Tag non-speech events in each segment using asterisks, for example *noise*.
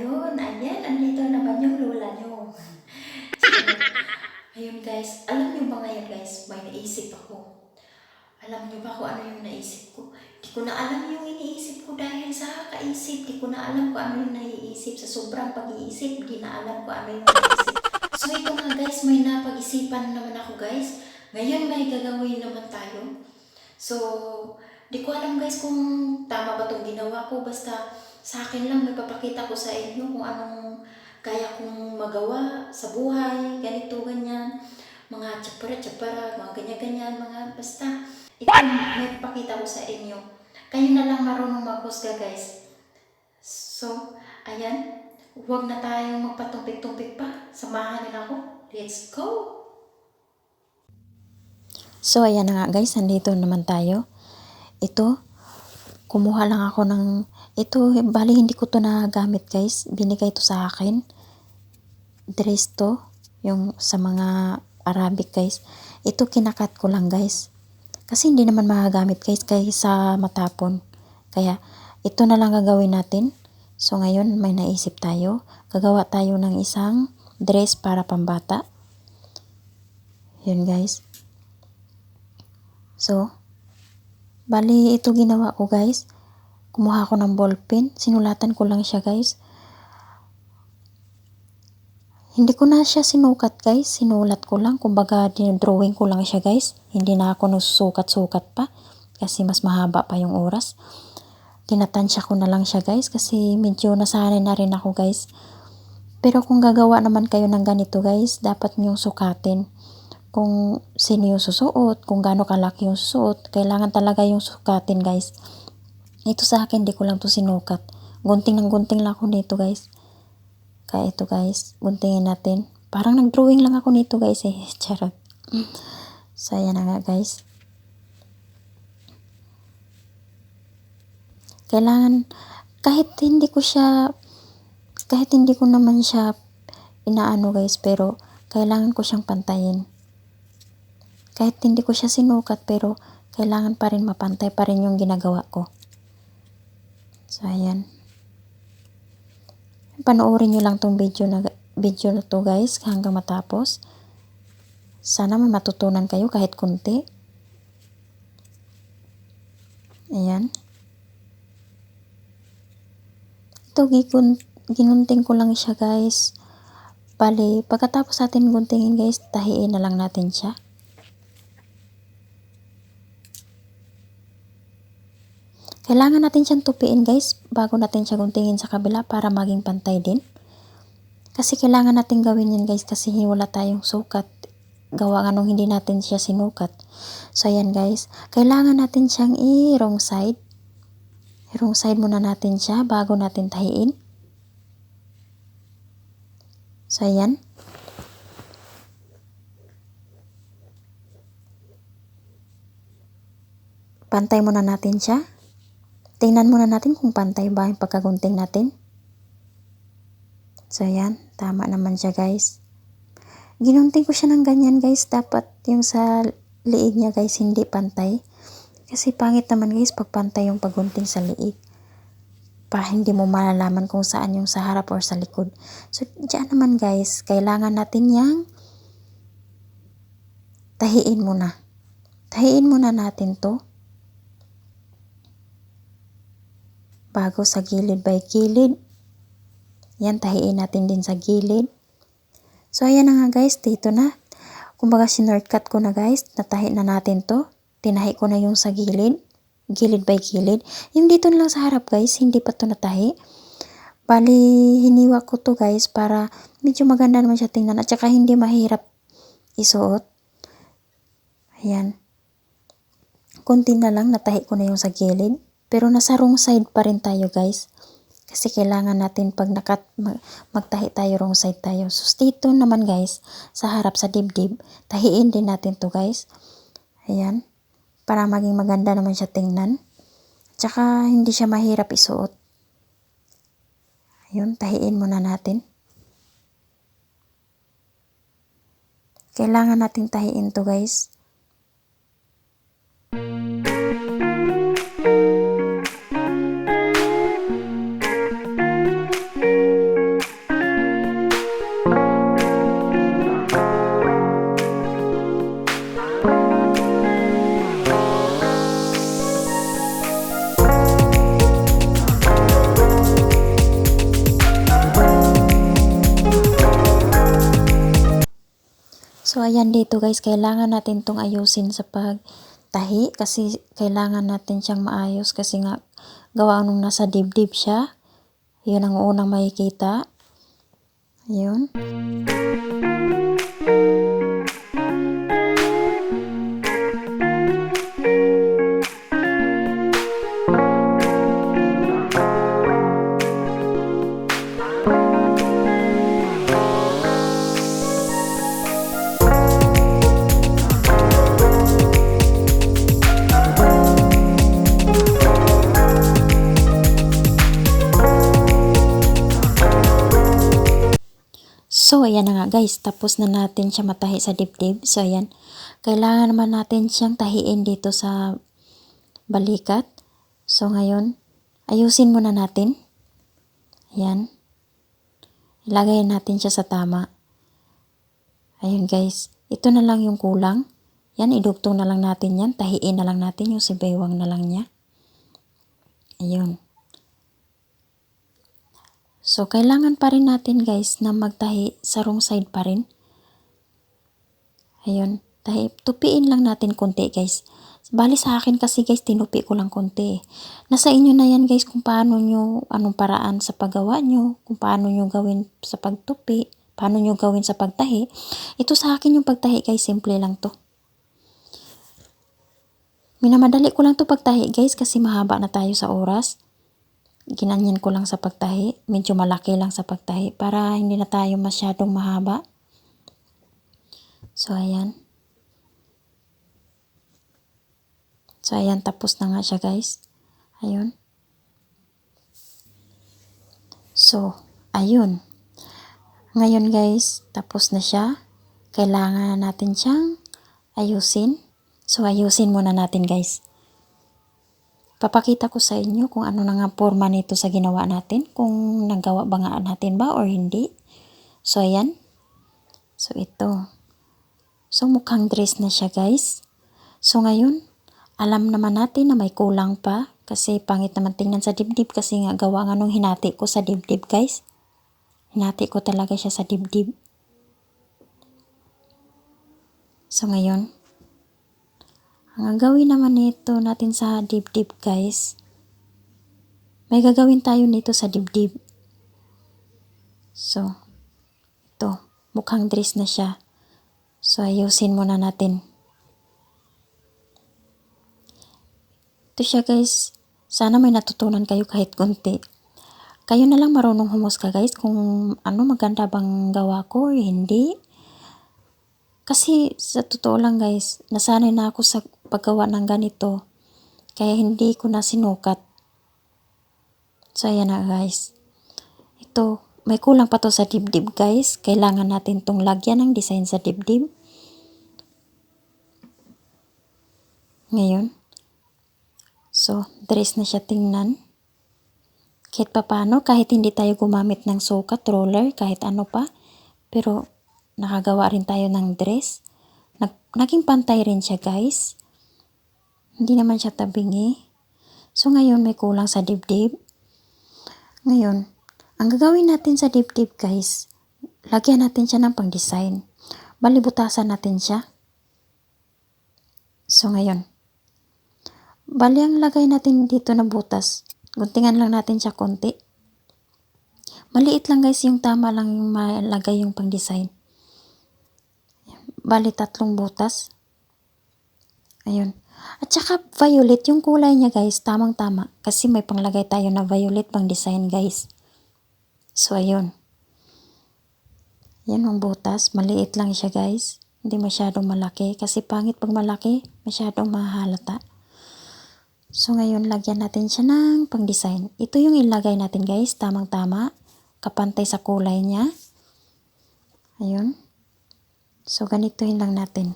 ayun, ayan, andito naman yung lola nyo. So, *laughs* ayun guys, alam nyo ba ngayon guys, may naisip ako. Alam nyo ba kung ano yung naisip ko? Di ko na alam yung iniisip ko dahil sa kaisip. Di ko na alam kung ano yung naiisip. Sa sobrang pag-iisip, di na alam kung ano yung naiisip. So ito nga guys, may napag-isipan naman ako guys. Ngayon may gagawin naman tayo. So, di ko alam guys kung tama ba itong ginawa ko. Basta sa akin lang nagpapakita ko sa inyo kung anong kaya kong magawa sa buhay, ganito, ganyan. Mga tsapara-tsapara, mga ganyan-ganyan, mga basta. Ito, may pakita ko sa inyo. Kayo na lang marunong maghusga guys. So, ayan. Huwag na tayong magpatumpik-tumpik pa. Samahan nila ako. Let's go! So, ayan na nga guys, nandito naman tayo. Ito, kumuha lang ako ng, ito, bali hindi ko to nagamit guys. Binigay to sa akin. Dress to, yung sa mga Arabic guys. Ito, kinakat ko lang guys. Kasi hindi naman magagamit guys kaysa matapon. Kaya, ito na lang gagawin natin. So, ngayon may naisip tayo. Gagawa tayo ng isang dress para pambata. Yun guys. So, bali ito ginawa ko guys. Kumuha ko ng ballpen. Sinulatan ko lang siya guys. Hindi ko na siya sinukat guys. Sinulat ko lang. Kumbaga, drawing ko lang siya guys. Hindi na ako nasusukat-sukat pa. Kasi mas mahaba pa yung oras. Tinatansya ko na lang siya guys. Kasi medyo nasanay na rin ako guys. Pero kung gagawa naman kayo ng ganito guys, dapat niyong sukatin kung sino yung susuot, kung gaano kalaki yung susuot, kailangan talaga yung sukatin guys. Ito sa akin, di ko lang to sinukat. Gunting ng gunting lang ako nito guys. Kaya ito guys, guntingin natin. Parang nag-drawing lang ako nito guys eh. *laughs* Charot. So, ayan na nga guys. Kailangan, kahit hindi ko siya, kahit hindi ko naman siya inaano guys, pero kailangan ko siyang pantayin kahit hindi ko siya sinukat pero kailangan pa rin mapantay pa rin yung ginagawa ko. So, ayan. Panoorin nyo lang tong video na, video na to guys hanggang matapos. Sana may matutunan kayo kahit kunti. Ayan. Ito, gigun, ginunting ko lang siya guys. Bali, pagkatapos natin guntingin guys, tahiin na lang natin siya. Kailangan natin siyang tupiin guys bago natin siya guntingin sa kabila para maging pantay din. Kasi kailangan natin gawin yan guys kasi wala tayong sukat. Gawa nga nung hindi natin siya sinukat. So ayan guys, kailangan natin siyang i-wrong side. I-wrong side muna natin siya bago natin tahiin. So ayan. Pantay muna natin siya. Tingnan muna natin kung pantay ba yung pagkagunting natin. So, yan. Tama naman siya, guys. Ginunting ko siya ng ganyan, guys. Dapat yung sa liig niya, guys, hindi pantay. Kasi pangit naman, guys, pag pantay yung pagunting sa liig. Pa hindi mo malalaman kung saan yung sa harap or sa likod. So, dyan naman, guys, kailangan natin yang tahiin muna. Tahiin muna natin to. Bago sa gilid by gilid. Yan, tahiin natin din sa gilid. So, ayan na nga guys, dito na. Kumbaga, sinurtcut ko na guys, natahi na natin to. Tinahi ko na yung sa gilid, gilid by gilid. Yung dito na lang sa harap guys, hindi pa to natahi. Bali, hiniwa ko to guys para medyo maganda naman siya tingnan at saka hindi mahirap isuot. Ayan. Kunti na lang, natahi ko na yung sa gilid. Pero nasa wrong side pa rin tayo guys. Kasi kailangan natin pag nakat, mag, magtahi tayo wrong side tayo. So dito naman guys, sa harap sa dibdib, tahiin din natin to guys. Ayan. Para maging maganda naman siya tingnan. Tsaka hindi siya mahirap isuot. Ayun, tahiin muna natin. Kailangan nating tahiin to guys. So, ayan dito guys, kailangan natin tong ayusin sa pagtahi kasi kailangan natin siyang maayos kasi nga gawa nung nasa dibdib siya. Yun ang unang makikita. Yun. So, ayan na nga guys. Tapos na natin siya matahi sa dibdib. So, ayan. Kailangan naman natin siyang tahiin dito sa balikat. So, ngayon, ayusin muna natin. Ayan. Ilagay natin siya sa tama. Ayun guys. Ito na lang yung kulang. Yan, idugtong na lang natin yan. Tahiin na lang natin yung sibaywang na lang niya. Ayun. So, kailangan pa rin natin guys na magtahi sa wrong side pa rin. Ayun, tahi, tupiin lang natin konti guys. Bali sa akin kasi guys, tinupi ko lang konti. Nasa inyo na yan guys kung paano nyo, anong paraan sa paggawa nyo, kung paano nyo gawin sa pagtupi, paano nyo gawin sa pagtahi. Ito sa akin yung pagtahi guys, simple lang to. Minamadali ko lang to pagtahi guys kasi mahaba na tayo sa oras ginanyan ko lang sa pagtahi. Medyo malaki lang sa pagtahi para hindi na tayo masyadong mahaba. So, ayan. So, ayan. Tapos na nga siya, guys. Ayun. So, ayun. Ngayon, guys, tapos na siya. Kailangan natin siyang ayusin. So, ayusin muna natin, guys. Papakita ko sa inyo kung ano na nga forma nito sa ginawa natin, kung nagawa ba nga natin ba or hindi. So, ayan. So, ito. So, mukhang dress na siya, guys. So, ngayon, alam naman natin na may kulang pa kasi pangit naman tingnan sa dibdib kasi nga gawa nga nung hinati ko sa dibdib, guys. Hinati ko talaga siya sa dibdib. So, ngayon, ang gagawin naman nito natin sa dibdib guys, may gagawin tayo nito sa dibdib. So, ito, mukhang dress na siya. So, ayusin muna natin. Ito siya guys, sana may natutunan kayo kahit konti. Kayo na lang marunong humusga guys kung ano maganda bang gawa ko hindi. Kasi sa totoo lang guys, nasanay na ako sa paggawa ng ganito. Kaya hindi ko na sinukat. So ayan na guys. Ito, may kulang pa to sa dibdib guys. Kailangan natin tong lagyan ng design sa dibdib. Ngayon. So, dress na siya tingnan. Kahit pa paano, kahit hindi tayo gumamit ng sukat, roller, kahit ano pa. Pero, nakagawa rin tayo ng dress. Nag, naging pantay rin siya guys. Hindi naman siya tabingi. So ngayon may kulang sa dibdib. Ngayon, ang gagawin natin sa dibdib guys, lagyan natin siya ng pang-design. Balibutasan natin siya. So ngayon, bali ang lagay natin dito na butas. Guntingan lang natin siya konti. Maliit lang guys yung tama lang yung malagay yung pang-design. Bali, tatlong butas. Ayun. At saka violet, yung kulay niya guys, tamang-tama. Kasi may panglagay tayo na violet pang design guys. So, ayun. Yan ang butas. Maliit lang siya guys. Hindi masyadong malaki. Kasi pangit pag malaki, masyadong mahalata. So, ngayon, lagyan natin siya ng pang-design. Ito yung ilagay natin guys, tamang-tama. Kapantay sa kulay niya. Ayun. So, ganitohin lang natin.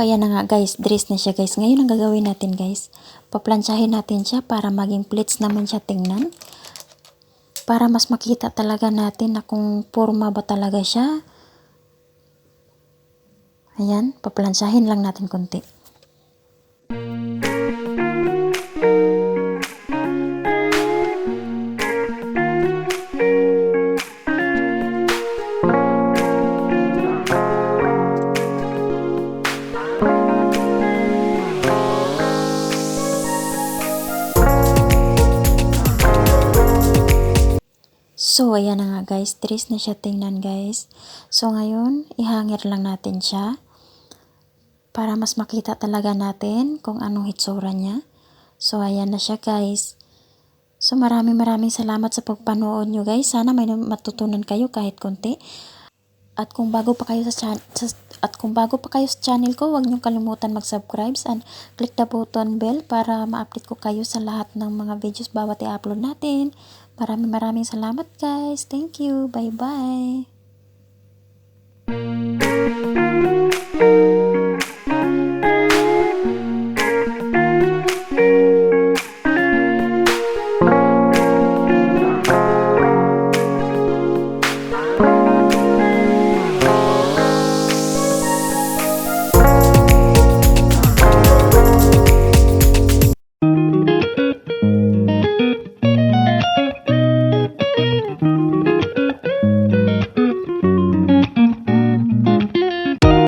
Ayan na nga guys, dress na siya guys. Ngayon ang gagawin natin guys, paplansyahin natin siya para maging plates naman siya tingnan. Para mas makita talaga natin na kung forma ba talaga siya. Ayan, paplansyahin lang natin konti. So, ayan na nga guys. Dress na siya tingnan guys. So, ngayon, ihangir lang natin siya. Para mas makita talaga natin kung anong hitsura niya. So, ayan na siya guys. So, maraming maraming salamat sa pagpanood nyo guys. Sana may matutunan kayo kahit konti. At kung bago pa kayo sa, chan- at kung bago pa kayo sa channel ko, huwag niyo kalimutan mag-subscribe and click the button bell para ma-update ko kayo sa lahat ng mga videos bawat i-upload natin. Maraming maraming salamat guys. Thank you. Bye-bye.